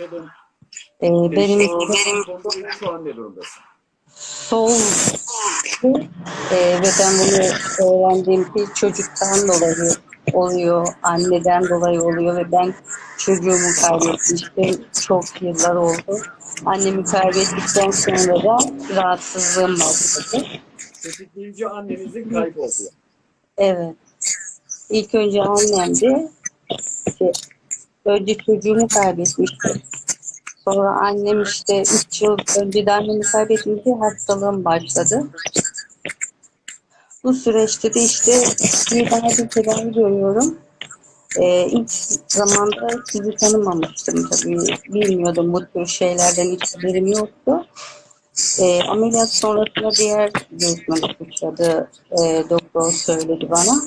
yaşadın? Ee, benim benim şu an ne durumdasın? sol e, ve ben bunu öğrendiğim ki çocuktan dolayı oluyor, anneden dolayı oluyor ve ben çocuğumu kaybetmiştim. Çok yıllar oldu. Annemi kaybettikten sonra da rahatsızlığım başladı. Tetikleyici annenizin kayboldu. Evet. İlk önce annemdi. İşte önce çocuğumu kaybetmişti. Sonra annem işte 3 yıl önce de annemi kaybetmişti. Hastalığım başladı. Bu süreçte de işte bir bir tedavi görüyorum. Ee, ilk zamanda sizi tanımamıştım tabii. Bilmiyordum bu tür şeylerden hiç haberim yoktu. E, ameliyat sonrasında diğer gözüme suçladı. E, doktor söyledi bana.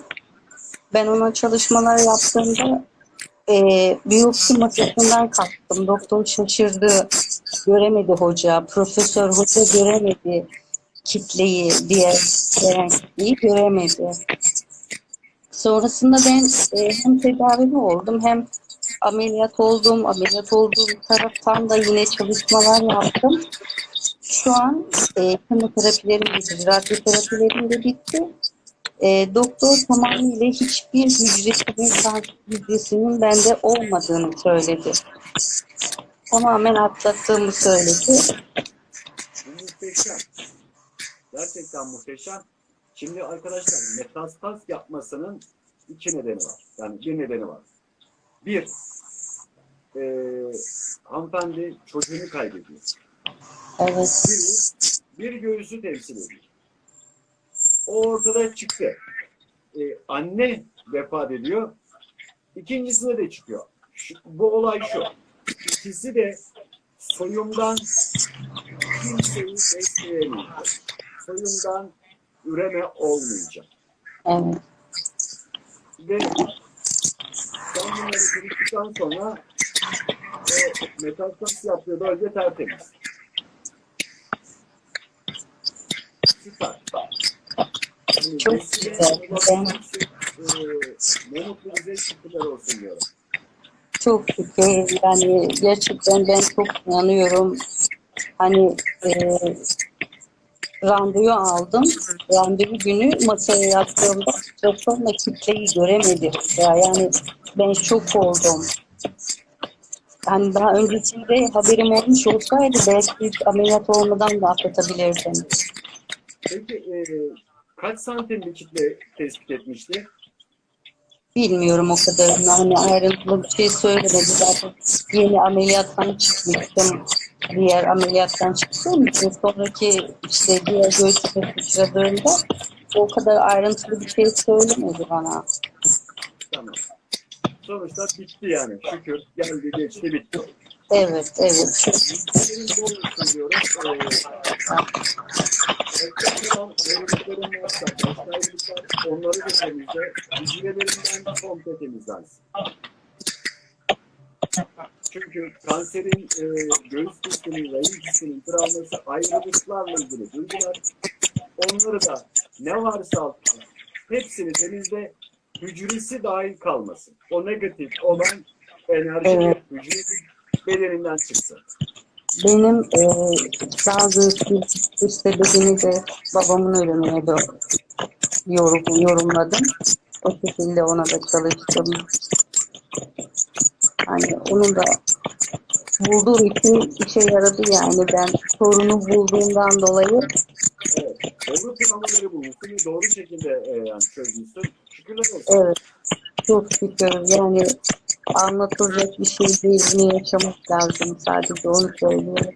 Ben ona çalışmalar yaptığımda e, biyopsi masasından kalktım. Doktor şaşırdı. Göremedi hoca. Profesör hoca göremedi kitleyi, diğer diğer kitleyi göremedi. Sonrasında ben e, hem tedavili oldum hem ameliyat oldum. Ameliyat olduğum taraftan da yine çalışmalar yaptım. Şu an e, kemoterapilerim bitti, radyoterapilerim de bitti. E, doktor tamamıyla hiçbir hücresinin, kanser hücresinin bende olmadığını söyledi. Tamamen atlattığımı söyledi. Muhteşem. Gerçekten muhteşem. Şimdi arkadaşlar metastaz yapmasının iki nedeni var. Yani bir nedeni var. Bir, e, hanımefendi çocuğunu kaybediyor. Evet, Bir, bir göğüsü temsil ediyor. O ortada çıktı. E, anne vefat ediyor. İkincisinde de çıkıyor. Şu- bu olay şu. İkisi de soyumdan kimseyi besleyemeyecek. Soyumdan üreme olmayacak. evet, Ve ben bunları kırdıktan sonra e, metastaz yaptığı bölge tertemiz. Süper. Yani Çok güzel. e, diyorum. çok şükür. Yani gerçekten ben çok inanıyorum. Hani e, randevu aldım. Randevu günü masaya yattığımda doktorla kitleyi göremedi. Ya yani ben şok oldum. Hani daha öncesinde haberim olmuş olsaydı belki ameliyat olmadan da atlatabilirdim. Peki e, kaç santim bir kitle tespit etmişti? Bilmiyorum o kadarını. Hani ayrıntılı bir şey söylemedi. Zaten yeni ameliyattan çıkmıştım. Diğer ameliyattan çıktığım için sonraki işte diğer göğsüme sıçradığımda o kadar ayrıntılı bir şey söylemedi bana. Tamam. Sonuçta bitti yani. Şükür geldi geçti bitti. Evet, evet. Benim doğru söylüyorum. Ee, olan varsa, onları da temizle. Hücrelerinden komple temizlensin. Çünkü kanserin e, göğüs kısmının, rahim kısmının travması ayrılıklarla ilgili duygular. Onları da ne varsa altında hepsini temizle. Hücresi dahil kalmasın. O negatif olan enerji Evet. hücre bedeninden çıksın. Benim e, bazı sebebini de babamın ölümüne de yorum, yorumladım. O şekilde ona da çalıştım. Hani onun da bulduğum için işe yaradı yani ben sorunu bulduğumdan dolayı Evet. Doğru travmaları bulmuşsun ve doğru şekilde e, yani çözmüşsün. Şükürler olsun. evet çok şükür yani anlatılacak bir şey değil bunu yaşamak lazım sadece onu söylüyorum.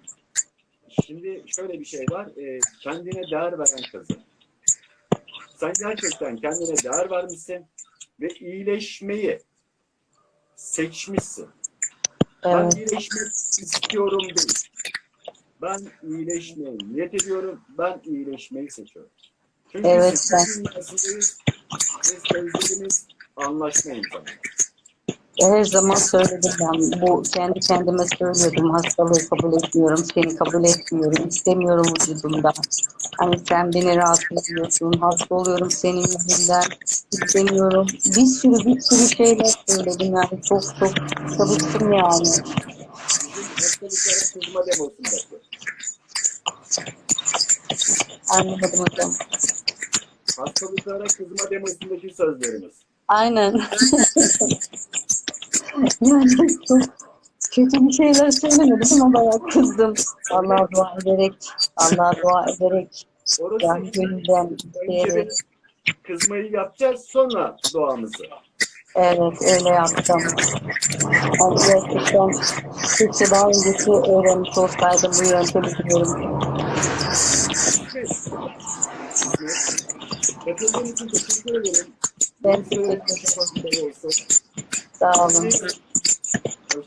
Şimdi şöyle bir şey var. E, kendine değer veren kızı. Sen gerçekten kendine değer vermişsin ve iyileşmeyi seçmişsin. Ben Evet, iyileşmek istiyorum değil. Ben iyileşmeyi niyet ediyorum. Ben iyileşmeyi seçiyorum. Çünkü Evet, siz ben- sözlerimiz anlaşma imzanı. Her zaman söyledim ben bu kendi kendime söylüyordum hastalığı kabul etmiyorum seni kabul etmiyorum istemiyorum vücudumda hani sen beni rahatsız ediyorsun hasta oluyorum senin yüzünden istemiyorum bir sürü bir sürü şeyler söyledim yani çok çok çalıştım yani. Anlamadım hocam. Hastalıklara kızma demosundaki sözlerimiz. Aynen. yani çok kötü bir şeyler söylemedim ama bayağı kızdım. Allah'a dua ederek, Allah'a dua ederek, yani gönülden bir kızmayı yapacağız sonra duamızı. Evet, öyle yaptım. Yani gerçekten keşke daha öncesi öğrenmiş olsaydım bu yöntemi biliyorum. Katıldığın için teşekkür ederim. Ben teşekkür ederim. Sağ olun.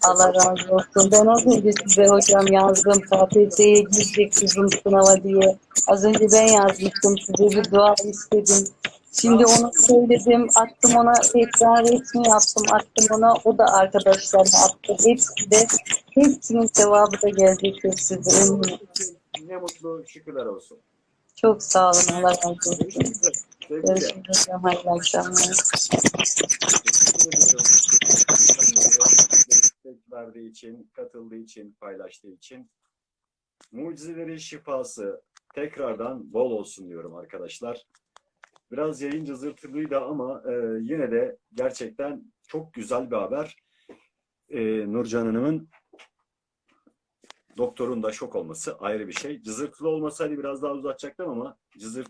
Allah razı olsun. Ben az önce size hocam yazdım. KPSS'ye girecek kızım sınava diye. Az önce ben yazmıştım. Size bir dua istedim. Şimdi onu söyledim. Attım ona tekrar resmi yaptım. Attım ona. O da arkadaşlarına attı. Hepsi de hepsinin sevabı da gelecektir size eminim. Ne mutlu şükürler olsun. Çok sağ olun. Allah razı olsun. Görüşürüz hocam. Hayırlı akşamlar. Teşekkür ediyorum. Destek verdiği için, katıldığı için, paylaştığı için. Mucizeleri şifası tekrardan bol olsun diyorum arkadaşlar. Biraz yayın cızırtılıydı ama e, yine de gerçekten çok güzel bir haber. E, Nurcan Hanım'ın doktorun da şok olması ayrı bir şey. Cızırtılı olmasaydı biraz daha uzatacaktım ama cızırtı